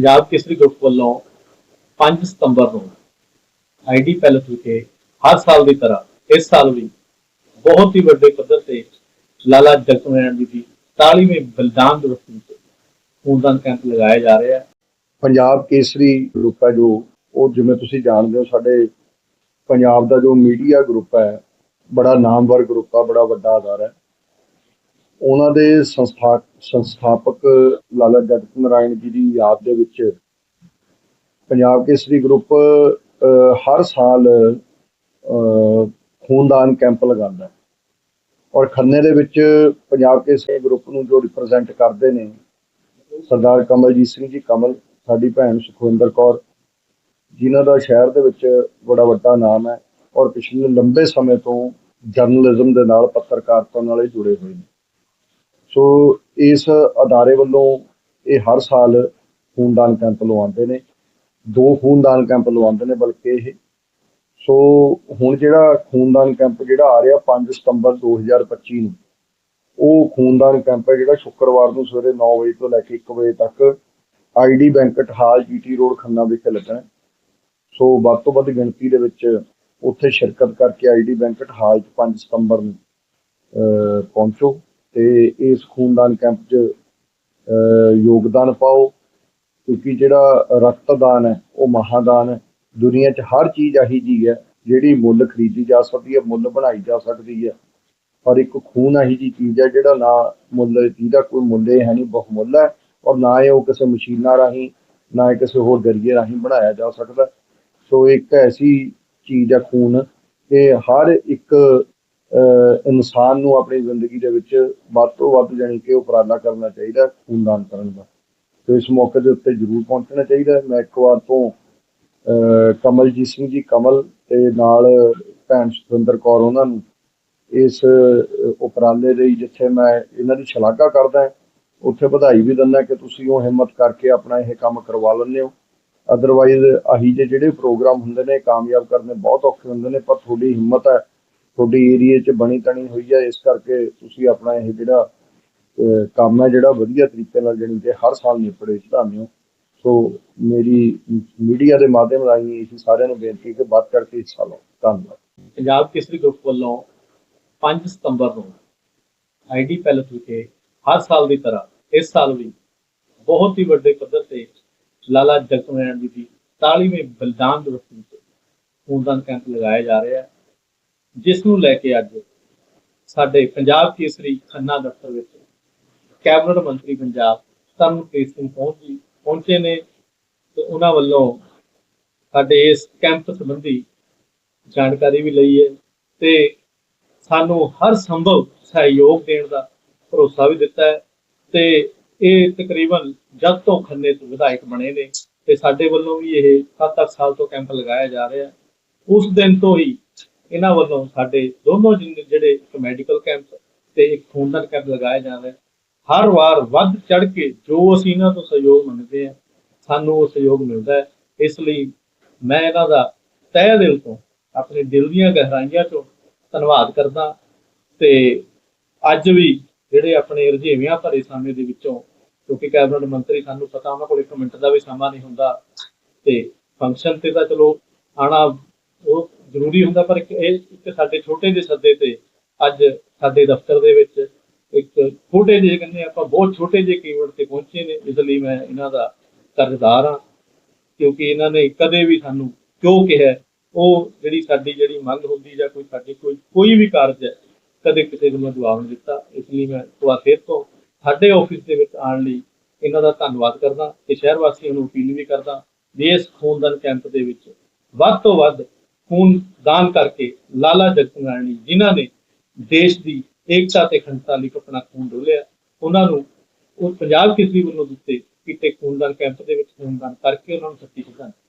Punjab Kesari group ਵੱਲੋਂ 5 ਸਤੰਬਰ ਨੂੰ ID palace ਵਿਖੇ ਹਰ ਸਾਲ ਦੀ ਤਰ੍ਹਾਂ ਇਸ ਸਾਲ ਵੀ ਬਹੁਤ ਹੀ ਵੱਡੇ ਪੱਧਰ ਤੇ ਲਾਲਾ ਜਗਤ ਨਾਰਾਇਣ ਜੀ ਦੀ 40ਵੇਂ ਬਲਿਦਾਨ ਦਿਵਸ ਵਿੱਚ ਖੂਨਦਾਨ ਕੈਂਪ ਲਗਾਇਆ ਜਾ ਰਿਹਾ ਹੈ। ਪੰਜਾਬ ਕੇਸਰੀ ਗਰੁੱਪ ਹੈ ਜੋ, ਉਹ ਜਿਵੇਂ ਤੁਸੀਂ ਜਾਣਦੇ ਹੋ, ਸਾਡੇ ਪੰਜਾਬ ਦਾ ਜੋ ਮੀਡੀਆ ਗਰੁੱਪ ਹੈ, ਬੜਾ ਨਾਮਵਰ ਗਰੁੱਪ ਆ, ਬੜਾ ਵੱਡਾ ਆਧਾਰ ਹੈ। ਉਹਨਾਂ ਦੇ ਸੰਸਥਾ, ਸੰਸਥਾਪਕ ਲਾਲਾ ਜਗਤ ਨਾਰਾਇਣ ਜੀ ਦੀ ਯਾਦ ਦੇ ਵਿੱਚ ਪੰਜਾਬ ਕੇਸਰੀ ਗਰੁੱਪ ਹਰ ਸਾਲ ਖੂਨਦਾਨ ਕੈਂਪ ਲਗਾਉਂਦਾ ਹੈ। ਔਰ ਖੰਨੇ ਦੇ ਵਿੱਚ ਪੰਜਾਬ ਕੇਸਰੀ ਗਰੁੱਪ ਨੂੰ ਜੋ ਰਿਪਰੈਜ਼ੈਂਟ ਕਰਦੇ ਨੇ, ਸਰਦਾਰ ਕਮਲਜੀਤ ਸਿੰਘ ਜੀ ਕਮਲ, ਸਾਡੀ ਭੈਣ ਸੁਖਵਿੰਦਰ ਕੌਰ, ਜਿਨ੍ਹਾਂ ਦਾ ਸ਼ਹਿਰ ਦੇ ਵਿੱਚ ਬੜਾ ਵੱਡਾ ਨਾਮ ਹੈ, ਔਰ ਪਿਛਲੇ ਲੰਬੇ ਸਮੇਂ ਤੋਂ ਜਰਨਲਿਜ਼ਮ ਦੇ ਨਾਲ ਪੱਤਰਕਾਰਤਾ ਨਾਲ ਜੁੜੇ ਹੋਏ ਨੇ। ਸੋ ਇਸ ਅਦਾਰੇ ਵੱਲੋਂ ਇਹ ਹਰ ਸਾਲ ਖੂਨਦਾਨ ਕੈਂਪ ਲਵਾਉਂਦੇ ਨੇ। ਦੋ ਖੂਨਦਾਨ ਕੈਂਪ ਲਵਾਉਂਦੇ ਨੇ ਬਲਕਿ ਇਹ। ਸੋ ਹੁਣ ਜਿਹੜਾ ਖੂਨਦਾਨ ਕੈਂਪ ਜਿਹੜਾ ਆ ਰਿਹਾ 5 ਸਤੰਬਰ 2025 ਨੂੰ, ਉਹ ਖੂਨਦਾਨ ਕੈਂਪ ਹੈ ਜਿਹੜਾ ਸ਼ੁੱਕਰਵਾਰ ਨੂੰ ਸਵੇਰੇ 9 ਵਜੇ ਤੋਂ ਲੈ ਕੇ 1 ਵਜੇ ਤੱਕ ID banquet hall GT road Khanna ਵਿਖੇ ਲੱਗਣਾ ਸੋ ਵੱਧ ਤੋਂ ਵੱਧ ਗਿਣਤੀ ਦੇ ਵਿੱਚ ਉੱਥੇ ਸ਼ਿਰਕਤ ਕਰਕੇ ਆਈਡੀ ਬੈਂਕਟ ਹਾਲ 'ਚ 5 ਸਤੰਬਰ ਨੂੰ ਪਹੁੰਚੋ। ਤੇ ਇਸ ਖੂਨਦਾਨ ਕੈਂਪ 'ਚ ਯੋਗਦਾਨ ਪਾਓ, ਕਿਉਂਕਿ ਜਿਹੜਾ ਰਕਤਦਾਨ ਹੈ, ਉਹ ਮਹਾਦਾਨ ਹੈ। ਦੁਨੀਆ 'ਚ ਹਰ ਚੀਜ਼ ਆਹੀ ਜੀ ਹੈ, ਜਿਹੜੀ ਮੁੱਲ ਖਰੀਦੀ ਜਾ ਸਕਦੀ ਹੈ, ਮੁੱਲ ਬਣਾਈ ਜਾ ਸਕਦੀ ਹੈ। ਔਰ ਇੱਕ ਖੂਨ ਆਹੀ ਜੀ ਚੀਜ਼ ਹੈ, ਜਿਹੜਾ ਨਾ ਮੁੱਲ, ਜਿਹਦਾ ਕੋਈ ਮੁੱਲ ਹੀ ਹੈ ਨਹੀਂ, ਬਹੁਮੁੱਲ ਹੈ, ਔਰ ਨਾ ਇਹ ਉਹ ਕਿਸੇ ਮਸ਼ੀਨਾਂ ਰਾਹੀਂ, ਨਾ ਕਿਸੇ ਹੋਰ ਜ਼ਰੀਏ ਰਾਹੀਂ ਬਣਾਇਆ ਜਾ ਸਕਦਾ। ਸੋ ਇੱਕ ਐਸੀ ਚੀਜ਼ ਹੈ ਖੂਨ ਕਿ ਹਰ ਇੱਕ ਇਨਸਾਨ ਨੂੰ ਆਪਣੀ ਜ਼ਿੰਦਗੀ ਦੇ ਵਿੱਚ ਵੱਧ ਤੋਂ ਵੱਧ ਜਾਣੀ ਕਿ ਉਪਰਾਲਾ ਕਰਨਾ ਚਾਹੀਦਾ, ਖੂਨਦਾਨ ਕਰਨ ਦਾ। ਤੇ ਇਸ ਮੌਕੇ ਦੇ ਉੱਤੇ ਜ਼ਰੂਰ ਪਹੁੰਚਣਾ ਚਾਹੀਦਾ। ਮੈਂ ਇੱਕ ਵਾਰ ਤੋਂ ਕਮਲਜੀਤ ਸਿੰਘ ਜੀ, ਕਮਲ ਤੇ ਨਾਲ ਭੈਣ ਸੁਖਵਿੰਦਰ ਕੌਰ ਉਹਨਾਂ ਨੂੰ ਇਸ ਉਪਰਾਲੇ ਲਈ ਜਿੱਥੇ ਮੈਂ ਇਹਨਾਂ ਦੀ ਸ਼ਲਾਘਾ ਕਰਦਾ ਉੱਥੇ ਵਧਾਈ ਵੀ ਦਿੰਦਾ ਕਿ ਤੁਸੀਂ ਉਹ ਹਿੰਮਤ ਕਰਕੇ ਆਪਣਾ ਇਹ ਕੰਮ ਕਰਵਾ ਲੈਂਦੇ ਹੋ। ਅਦਰਵਾਈਜ਼ ਆਹੀ ਜਿਹੇ ਜਿਹੜੇ ਪ੍ਰੋਗਰਾਮ ਹੁੰਦੇ ਨੇ, ਕਾਮਯਾਬ ਕਰਨੇ ਬਹੁਤ ਔਖੇ ਹੁੰਦੇ ਨੇ, ਪਰ ਤੁਹਾਡੀ ਹਿੰਮਤ ਹੈ ਤੁਹਾਡੀ ਏਰੀਏ 'ਚ ਬਣੀ ਤਣੀ ਹੋਈ ਹੈ ਇਸ ਕਰਕੇ ਤੁਸੀਂ ਆਪਣਾ ਇਹ ਜਿਹੜਾ ਕੰਮ ਹੈ ਜਿਹੜਾ ਵਧੀਆ ਤਰੀਕੇ ਨਾਲ ਜਾਣੀ ਕਿ ਹਰ ਸਾਲ ਨਿਪੜੇ ਚੜਾਉਂਦੇ ਹੋ ਸੋ ਮੇਰੀ ਮੀਡੀਆ ਦੇ ਮਾਧਿਅਮ ਰਾਹੀਂ ਇਹ ਸਾਰਿਆਂ ਨੂੰ ਬੇਨਤੀ ਕਿ ਵੱਧ ਚੜ੍ਹ ਹਿੱਸਾ ਲਓ ਧੰਨਵਾਦ। ਪੰਜਾਬ ਕੇਸਰੀ ਗਰੁੱਪ ਵੱਲੋਂ 5 ਸਤੰਬਰ ਨੂੰ ਆਈਡੀ ਪੈਲਸ ਵਿਖੇ ਹਰ ਸਾਲ ਦੀ ਤਰ੍ਹਾਂ ਇਸ ਸਾਲ ਵੀ ਬਹੁਤ ਹੀ ਵੱਡੇ ਪੱਧਰ ਤੇ ਲਾਲਾ ਜਗਤ ਨਾਰਾਇਣ ਜੀ ਦੀ 40ਵੇਂ ਬਲਿਦਾਨ ਦਿਵਸ ਵਿੱਚ ਖੂਨਦਾਨ ਕੈਂਪ ਲਗਾਇਆ ਜਾ ਰਿਹਾ ਹੈ। ਜਿਸ ਨੂੰ ਲੈ ਕੇ ਅੱਜ ਸਾਡੇ ਪੰਜਾਬ ਕੇਸਰੀ ਖੰਨਾ ਦਫ਼ਤਰ ਵਿੱਚ ਕੈਬਨਿਟ ਮੰਤਰੀ ਪੰਜਾਬ ਤਰਨਪ੍ਰੀਤ ਸਿੰਘ ਪਹੁੰਚੀ ਪਹੁੰਚੇ ਨੇ ਤੇ ਉਹਨਾਂ ਵੱਲੋਂ ਸਾਡੇ ਇਸ ਕੈਂਪ ਸੰਬੰਧੀ ਜਾਣਕਾਰੀ ਵੀ ਲਈ ਹੈ ਤੇ ਸਾਨੂੰ ਹਰ ਸੰਭਵ ਸਹਿਯੋਗ ਦੇਣ ਦਾ ਭਰੋਸਾ ਵੀ ਦਿੱਤਾ ਹੈ ਤੇ ਇਹ ਤਕਰੀਬਨ ਜਦ ਤੋਂ ਖੰਨੇ ਤੋਂ ਵਿਧਾਇਕ ਬਣੇ ਨੇ ਤੇ ਸਾਡੇ ਵੱਲੋਂ ਵੀ ਇਹ 7-8 ਸਾਲ ਤੋਂ ਕੈਂਪ ਲਗਾਇਆ ਜਾ ਰਿਹਾ ਉਸ ਦਿਨ ਤੋਂ ਹੀ ਇਹਨਾਂ ਵੱਲੋਂ ਸਾਡੇ ਦੋਨੋਂ ਜਿੰਨ- ਜਿਹੜੇ ਇੱਕ ਮੈਡੀਕਲ ਕੈਂਪ ਤੇ ਇੱਕ ਖੂਨਦਾਨ ਕੈਂਪ ਲਗਾਇਆ ਜਾਂਦਾ ਹੈ ਹਰ ਵਾਰ ਵੱਧ ਚੜ ਕੇ ਜੋ ਅਸੀਂ ਇਹਨਾਂ ਤੋਂ ਸਹਿਯੋਗ ਮੰਗਦੇ ਹਾਂ, ਸਾਨੂੰ ਉਹ ਸਹਿਯੋਗ ਮਿਲਦਾ ਹੈ। ਇਸ ਲਈ ਮੈਂ ਇਹਨਾਂ ਦਾ ਤਹਿ ਦਿਲ ਤੋਂ, ਆਪਣੇ ਦਿਲ ਦੀਆਂ ਗਹਿਰਾਈਆਂ ਤੋਂ ਧੰਨਵਾਦ ਕਰਦਾ ਤੇ ਅੱਜ ਵੀ ਜਿਹੜੇ ਆਪਣੇ ਰੁਝੇਵਿਆਂ ਭਰੇ ਸਮੇਂ ਦੇ ਵਿੱਚੋਂ, ਕਿਉਂਕਿ ਕੈਬਨਿਟ ਮੰਤਰੀ ਸਾਨੂੰ ਪਤਾ ਉਹਨਾਂ ਕੋਲ ਇੱਕ ਮਿੰਟ ਦਾ ਵੀ ਸਮਾਂ ਨਹੀਂ ਹੁੰਦਾ ਤੇ ਫੰਕਸ਼ਨ ਤੇ ਤਾਂ ਚਲੋ ਆਣਾ ਉਹ ਜ਼ਰੂਰੀ ਹੁੰਦਾ, ਪਰ ਇੱਕ ਇਹ ਇੱਕ ਸਾਡੇ ਛੋਟੇ ਜਿਹੇ ਸੱਦੇ ਤੇ ਅੱਜ ਸਾਡੇ ਦਫ਼ਤਰ ਦੇ ਵਿੱਚ ਇੱਕ ਛੋਟੇ ਜਿਹੇ ਕਹਿੰਦੇ ਆਪਾਂ ਬਹੁਤ ਛੋਟੇ ਜਿਹੇ ਕੀਵਰਡ ਤੇ ਪਹੁੰਚੇ ਨੇ, ਇਸ ਲਈ ਮੈਂ ਇਹਨਾਂ ਦਾ ਕਰਜ਼ਦਾਰ ਹਾਂ, ਕਿਉਂਕਿ ਇਹਨਾਂ ਨੇ ਕਦੇ ਵੀ ਸਾਨੂੰ ਕਿਉਂ ਕਿਹਾ, ਉਹ ਜਿਹੜੀ ਸਾਡੀ ਜਿਹੜੀ ਮੰਗ ਹੁੰਦੀ ਜਾਂ ਕੋਈ ਸਾਡੀ ਕੋਈ ਕੋਈ ਵੀ ਕਾਰਜ ਹੈ, ਕਦੇ ਕਿਸੇ ਨੂੰ ਮੈਂ ਜਵਾਬ ਨਹੀਂ ਦਿੱਤਾ, ਇਸ ਲਈ ਮੈਂ ਦੁਆ ਫੇਰ ਤੋਂ, ਸਾਡੇ ਆਫਿਸ ਦੇ ਵਿੱਚ ਆਉਣ ਲਈ ਇਹਨਾਂ ਦਾ ਧੰਨਵਾਦ ਕਰਦਾ ਤੇ ਸ਼ਹਿਰ ਵਾਸੀਆਂ ਨੂੰ ਅਪੀਲ ਵੀ ਕਰਦਾ, ਵੀ ਇਸ ਖੂਨਦਾਨ ਕੈਂਪ ਦੇ ਵਿੱਚ ਵੱਧ ਤੋਂ ਵੱਧ ਖੂਨ ਦਾਨ ਕਰਕੇ ਲਾਲਾ ਜਗਤ ਨਾਰਾਇਣ ਜੀ ਜਿਨ੍ਹਾਂ ਨੇ ਦੇਸ਼ ਦੀ ਏਕਤਾ ਤੇ ਅਖੰਡਤਾ ਲਈ ਆਪਣਾ ਖੂਨ ਡੋਲਿਆ, ਉਹਨਾਂ ਨੂੰ ਉਹ ਪੰਜਾਬ ਕੇਸਰੀ ਵੱਲੋਂ ਦਿੱਤੇ ਕੀਤੇ ਖੂਨਦਾਨ ਕੈਂਪ ਦੇ ਵਿੱਚ ਖੂਨਦਾਨ ਕਰਕੇ ਉਹਨਾਂ ਨੂੰ ਸੱਚੀ ਸ਼ਰਧਾਂਜਲੀ